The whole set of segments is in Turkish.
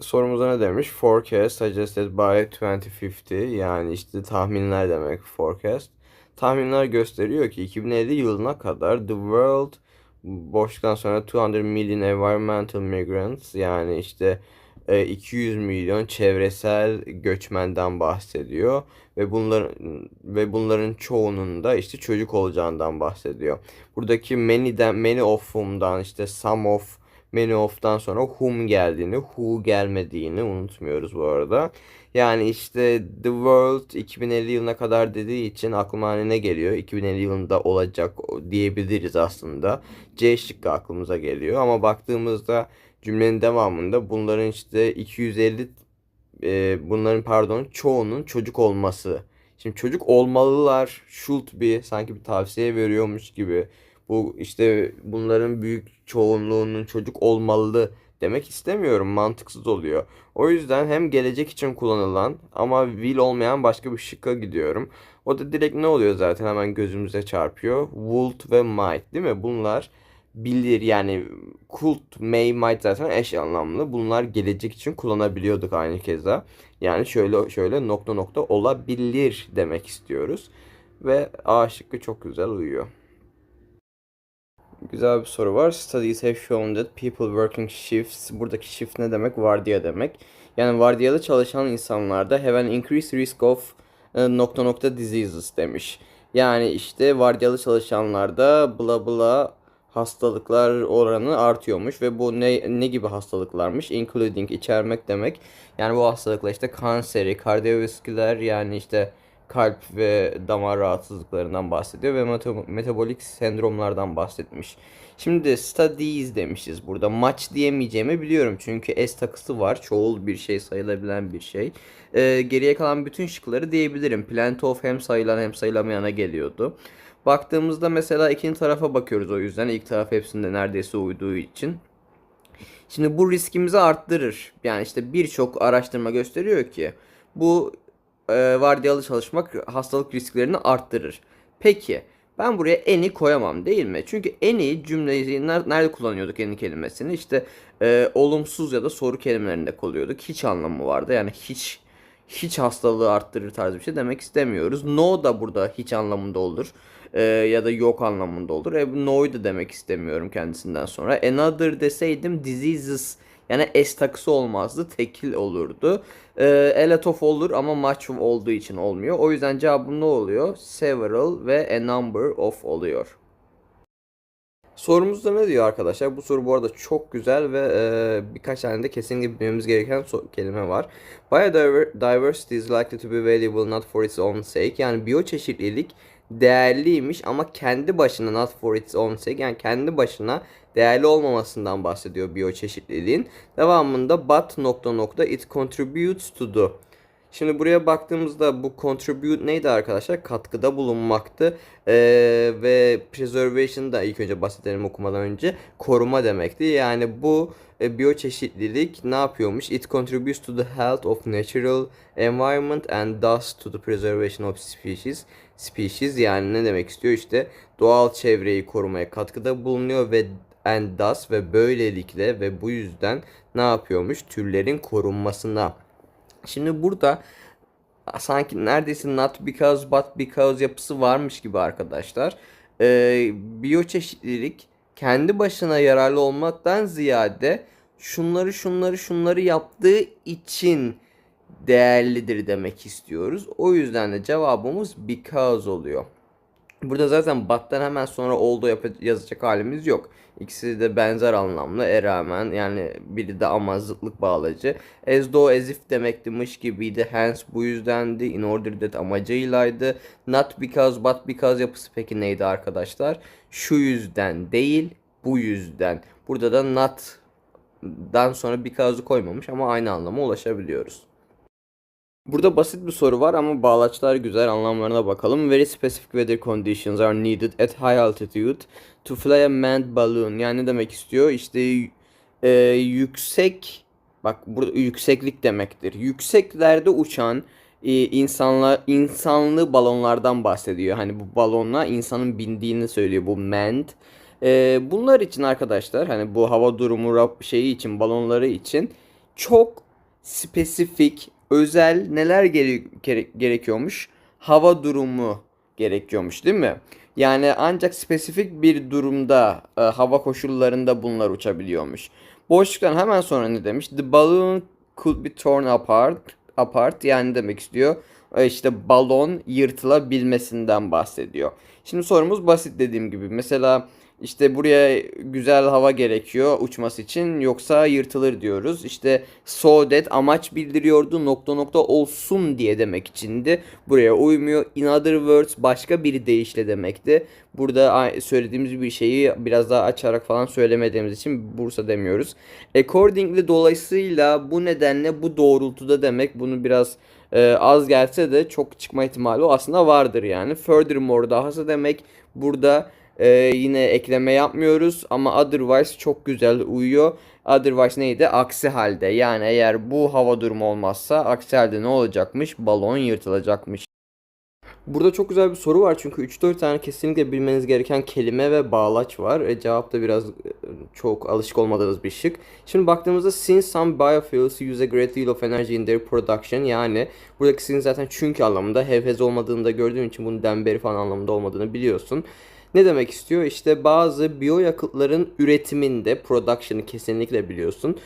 Sorumuza ne demiş? Forecast suggested by 2050 yani işte tahminler demek forecast. Tahminler gösteriyor ki 2050 yılına kadar the world boşluktan sonra 200 million environmental migrants yani işte e, 200 milyon çevresel göçmenden bahsediyor ve bunların ve bunların çoğunun da işte çocuk olacağından bahsediyor. Buradaki many'den many of whom'dan işte some of many of'tan sonra whom geldiğini, who gelmediğini unutmuyoruz bu arada. Yani işte the world 2050 yılına kadar dediği için aklıma hani ne geliyor? 2050 yılında olacak diyebiliriz aslında. C şıkkı aklımıza geliyor ama baktığımızda cümlenin devamında bunların işte 250 e, bunların pardon çoğunun çocuk olması. Şimdi çocuk olmalılar should be sanki bir tavsiye veriyormuş gibi. Bu işte bunların büyük çoğunluğunun çocuk olmalı demek istemiyorum. Mantıksız oluyor. O yüzden hem gelecek için kullanılan ama will olmayan başka bir şıkka gidiyorum. O da direkt ne oluyor zaten hemen gözümüze çarpıyor. Would ve might değil mi? Bunlar bilir yani could, may, might zaten eş anlamlı. Bunlar gelecek için kullanabiliyorduk aynı keza. Yani şöyle şöyle nokta nokta olabilir demek istiyoruz. Ve A şıkkı çok güzel uyuyor. Güzel bir soru var. Studies have shown that people working shifts, buradaki shift ne demek? Vardiya demek. Yani vardiyalı çalışan insanlarda have an increased risk of e, nokta nokta diseases demiş. Yani işte vardiyalı çalışanlarda bla bla hastalıklar oranı artıyormuş ve bu ne ne gibi hastalıklarmış? Including içermek demek. Yani bu hastalıklar işte kanseri, kardiyovasküler yani işte kalp ve damar rahatsızlıklarından bahsediyor ve meta- metabolik sendromlardan bahsetmiş. Şimdi studies demişiz burada. Maç diyemeyeceğimi biliyorum çünkü s takısı var. Çoğul bir şey sayılabilen bir şey. Ee, geriye kalan bütün şıkları diyebilirim. Plenty of hem sayılan hem sayılamayana geliyordu. Baktığımızda mesela ikinci tarafa bakıyoruz o yüzden. ilk taraf hepsinde neredeyse uyduğu için. Şimdi bu riskimizi arttırır. Yani işte birçok araştırma gösteriyor ki bu e, vardiyalı çalışmak hastalık risklerini arttırır. Peki ben buraya eni koyamam değil mi? Çünkü eni cümleyi nerede kullanıyorduk eni kelimesini? İşte e, olumsuz ya da soru kelimelerinde kullanıyorduk. Hiç anlamı vardı. Yani hiç hiç hastalığı arttırır tarzı bir şey demek istemiyoruz. No da burada hiç anlamında olur. E, ya da yok anlamında olur. E, no'yu da demek istemiyorum kendisinden sonra. Another deseydim diseases yani S takısı olmazdı. Tekil olurdu. E, lot of olur ama much olduğu için olmuyor. O yüzden cevabım ne oluyor? Several ve a number of oluyor. Sorumuzda ne diyor arkadaşlar? Bu soru bu arada çok güzel ve e, birkaç tane de kesinlikle bilmemiz gereken so- kelime var. Biodiversity is likely to be valuable not for its own sake. Yani biyoçeşitlilik değerliymiş ama kendi başına not for its own sake yani kendi başına değerli olmamasından bahsediyor biyoçeşitliliğin. Devamında but nokta nokta it contributes to the Şimdi buraya baktığımızda bu contribute neydi arkadaşlar? Katkıda bulunmaktı. Ee, ve preservation da ilk önce bahsedelim okumadan önce koruma demekti. Yani bu e, biyoçeşitlilik ne yapıyormuş? It contributes to the health of natural environment and thus to the preservation of species. Species yani ne demek istiyor? İşte doğal çevreyi korumaya katkıda bulunuyor ve and thus ve böylelikle ve bu yüzden ne yapıyormuş? Türlerin korunmasına Şimdi burada sanki neredeyse not because but because yapısı varmış gibi arkadaşlar. Ee, biyoçeşitlilik kendi başına yararlı olmaktan ziyade şunları şunları şunları yaptığı için değerlidir demek istiyoruz. O yüzden de cevabımız because oluyor. Burada zaten battan hemen sonra oldu yazacak halimiz yok. İkisi de benzer anlamlı e rağmen yani biri de ama zıtlık bağlacı. As though as if demekti mış gibiydi. Hence bu yüzdendi. In order that amacıylaydı. Not because but because yapısı peki neydi arkadaşlar? Şu yüzden değil bu yüzden. Burada da not dan sonra because'u koymamış ama aynı anlama ulaşabiliyoruz. Burada basit bir soru var ama bağlaçlar güzel anlamlarına bakalım. Very specific weather conditions are needed at high altitude to fly a manned balloon. Yani ne demek istiyor? İşte e, yüksek bak burada yükseklik demektir. Yükseklerde uçan e, insanlar insanlı balonlardan bahsediyor. Hani bu balonla insanın bindiğini söylüyor bu manned. E, bunlar için arkadaşlar hani bu hava durumu şeyi için balonları için çok spesifik, özel neler gere- gere- gerekiyormuş? Hava durumu gerekiyormuş değil mi? Yani ancak spesifik bir durumda e, hava koşullarında bunlar uçabiliyormuş. Boşluktan hemen sonra ne demiş? The balloon could be torn apart. Apart yani demek istiyor. E, işte balon yırtılabilmesinden bahsediyor. Şimdi sorumuz basit dediğim gibi. Mesela işte buraya güzel hava gerekiyor uçması için yoksa yırtılır diyoruz. İşte so that amaç bildiriyordu nokta nokta olsun diye demek içindi. Buraya uymuyor. In other words başka bir deyişle demekti. Burada söylediğimiz bir şeyi biraz daha açarak falan söylemediğimiz için Bursa demiyoruz. Accordingly dolayısıyla bu nedenle bu doğrultuda demek bunu biraz e, az gelse de çok çıkma ihtimali aslında vardır yani. Furthermore dahası demek burada ee, yine ekleme yapmıyoruz ama otherwise çok güzel uyuyor. Otherwise neydi? Aksi halde. Yani eğer bu hava durumu olmazsa aksi halde ne olacakmış? Balon yırtılacakmış. Burada çok güzel bir soru var çünkü 3-4 tane kesinlikle bilmeniz gereken kelime ve bağlaç var. E, cevap da biraz e, çok alışık olmadığınız bir şık. Şimdi baktığımızda since some biofuels use a great deal of energy in their production yani buradaki since zaten çünkü anlamında hevhez olmadığını da gördüğün için bunun demberi falan anlamında olmadığını biliyorsun. Ne demek istiyor? İşte bazı biyoyakıtların üretiminde, production'ı kesinlikle biliyorsun.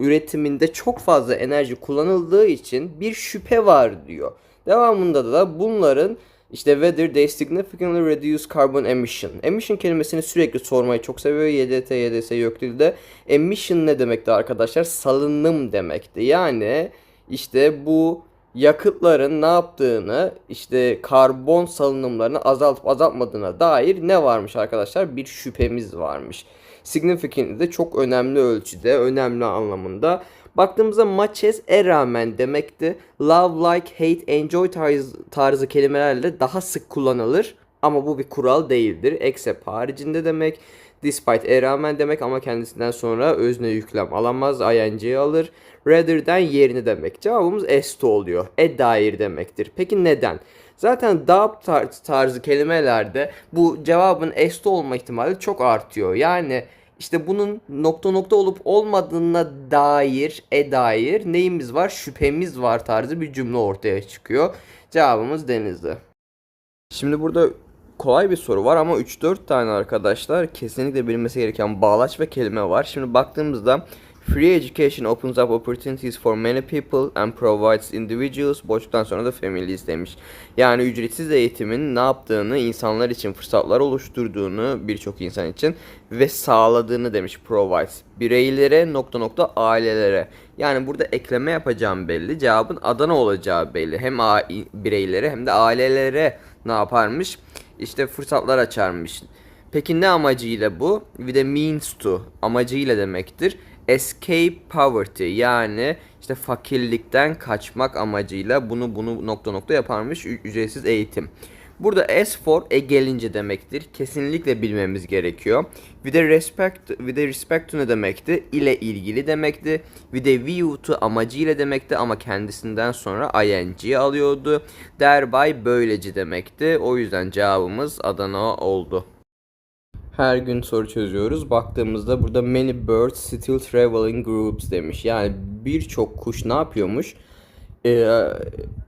Üretiminde çok fazla enerji kullanıldığı için bir şüphe var diyor. Devamında da bunların işte whether they significantly reduce carbon emission. Emission kelimesini sürekli sormayı çok seviyor. YDT, YDS yok dilde. Emission ne demekti arkadaşlar? Salınım demekti. Yani işte bu yakıtların ne yaptığını işte karbon salınımlarını azaltıp azaltmadığına dair ne varmış arkadaşlar? Bir şüphemiz varmış. Significant de çok önemli ölçüde, önemli anlamında. Baktığımızda matches e rağmen demekti. Love, like, hate, enjoy tarzı, tarzı kelimelerle daha sık kullanılır. Ama bu bir kural değildir. Except haricinde demek. Despite e rağmen demek ama kendisinden sonra özne yüklem alamaz. ing alır. Rather'den yerini demek. Cevabımız as to oluyor. E dair demektir. Peki neden? Zaten doubt tar- tarzı kelimelerde bu cevabın as to olma ihtimali çok artıyor. Yani işte bunun nokta nokta olup olmadığına dair, e dair neyimiz var? Şüphemiz var tarzı bir cümle ortaya çıkıyor. Cevabımız denizli. Şimdi burada kolay bir soru var ama 3-4 tane arkadaşlar kesinlikle bilinmesi gereken bağlaç ve kelime var. Şimdi baktığımızda Free education opens up opportunities for many people and provides individuals boşluktan sonra da families demiş. Yani ücretsiz eğitimin ne yaptığını, insanlar için fırsatlar oluşturduğunu birçok insan için ve sağladığını demiş provides. Bireylere nokta nokta ailelere. Yani burada ekleme yapacağım belli. Cevabın Adana olacağı belli. Hem bireylere hem de ailelere ne yaparmış? İşte fırsatlar açarmış. Peki ne amacıyla bu? Bir de means to amacıyla demektir. Escape poverty yani işte fakirlikten kaçmak amacıyla bunu bunu nokta nokta yaparmış ücretsiz eğitim. Burada as for e gelince demektir. Kesinlikle bilmemiz gerekiyor. With a respect, with a respect to ne demekti? İle ilgili demekti. With a view to amacıyla demekti ama kendisinden sonra ing alıyordu. Thereby böylece demekti. O yüzden cevabımız Adana oldu. Her gün soru çözüyoruz. Baktığımızda burada many birds still travel in groups demiş. Yani birçok kuş ne yapıyormuş? Ee,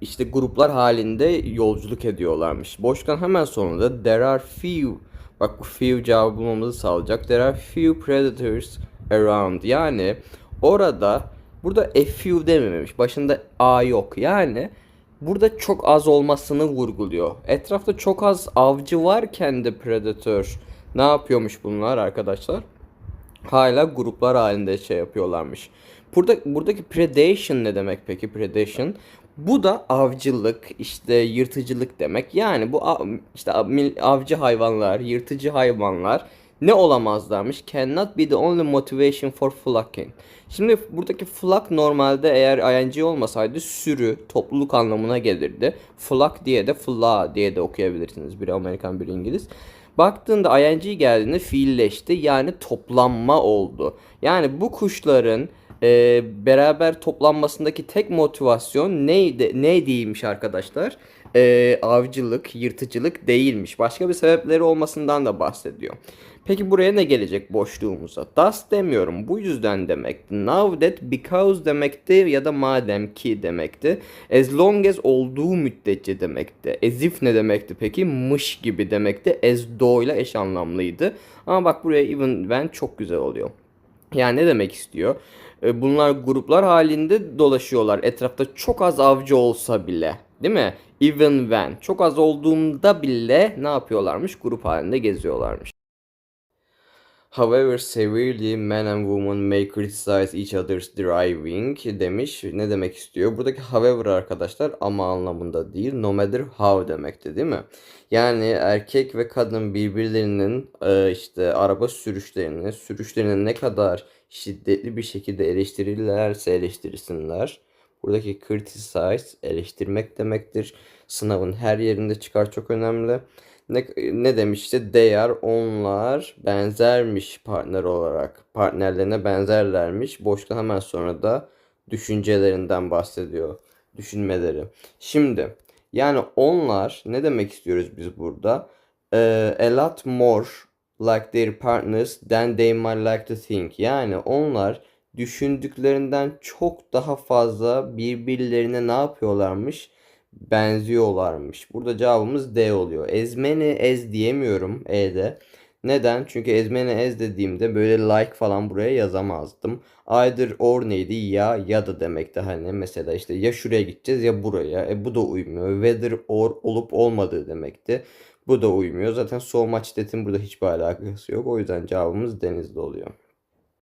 işte gruplar halinde yolculuk ediyorlarmış. Boşluktan hemen sonunda there are few bak bu few cevabı bulmamızı sağlayacak. There are few predators around. Yani orada burada a few dememiş. Başında a yok. Yani burada çok az olmasını vurguluyor. Etrafta çok az avcı varken de predator ne yapıyormuş bunlar arkadaşlar? Hala gruplar halinde şey yapıyorlarmış. Burada buradaki predation ne demek peki predation? Bu da avcılık, işte yırtıcılık demek. Yani bu işte av- avcı hayvanlar, yırtıcı hayvanlar ne olamazlarmış? Cannot be the only motivation for flocking. Şimdi buradaki flock normalde eğer ing olmasaydı sürü, topluluk anlamına gelirdi. Flock diye de flock diye de okuyabilirsiniz. Biri Amerikan, biri İngiliz. Baktığında ing geldiğinde fiilleşti yani toplanma oldu. Yani bu kuşların e, beraber toplanmasındaki tek motivasyon neydi neydiymiş arkadaşlar? e, avcılık, yırtıcılık değilmiş. Başka bir sebepleri olmasından da bahsediyor. Peki buraya ne gelecek boşluğumuza? Thus demiyorum. Bu yüzden demekti. Now that because demekti ya da madem ki demekti. As long as olduğu müddetçe demekti. As if ne demekti peki? Mış gibi demekti. As though ile eş anlamlıydı. Ama bak buraya even when çok güzel oluyor. Yani ne demek istiyor? E, Bunlar gruplar halinde dolaşıyorlar. Etrafta çok az avcı olsa bile. Değil mi? Even when. Çok az olduğunda bile ne yapıyorlarmış? Grup halinde geziyorlarmış. However, severely men and women may criticize each other's driving demiş. Ne demek istiyor? Buradaki however arkadaşlar ama anlamında değil, no matter how demekti değil mi? Yani erkek ve kadın birbirlerinin e, işte araba sürüşlerini, sürüşlerini ne kadar şiddetli bir şekilde eleştirirlerse eleştirsinler. Buradaki criticize eleştirmek demektir. Sınavın her yerinde çıkar çok önemli. Ne, ne demişti? Are onlar benzermiş partner olarak. Partnerlerine benzerlermiş. Boşta hemen sonra da düşüncelerinden bahsediyor. Düşünmeleri. Şimdi yani onlar ne demek istiyoruz biz burada? Ee, a lot more like their partners than they might like to think. Yani onlar düşündüklerinden çok daha fazla birbirlerine ne yapıyorlarmış? Benziyorlarmış. Burada cevabımız D oluyor. Ezmeni ez diyemiyorum E'de. Neden? Çünkü ezmeni ez dediğimde böyle like falan buraya yazamazdım. Either or neydi? Ya ya da demekti hani. Mesela işte ya şuraya gideceğiz ya buraya. E bu da uymuyor. Whether or olup olmadığı demekti. Bu da uymuyor. Zaten so much that'in burada hiçbir alakası yok. O yüzden cevabımız denizde oluyor.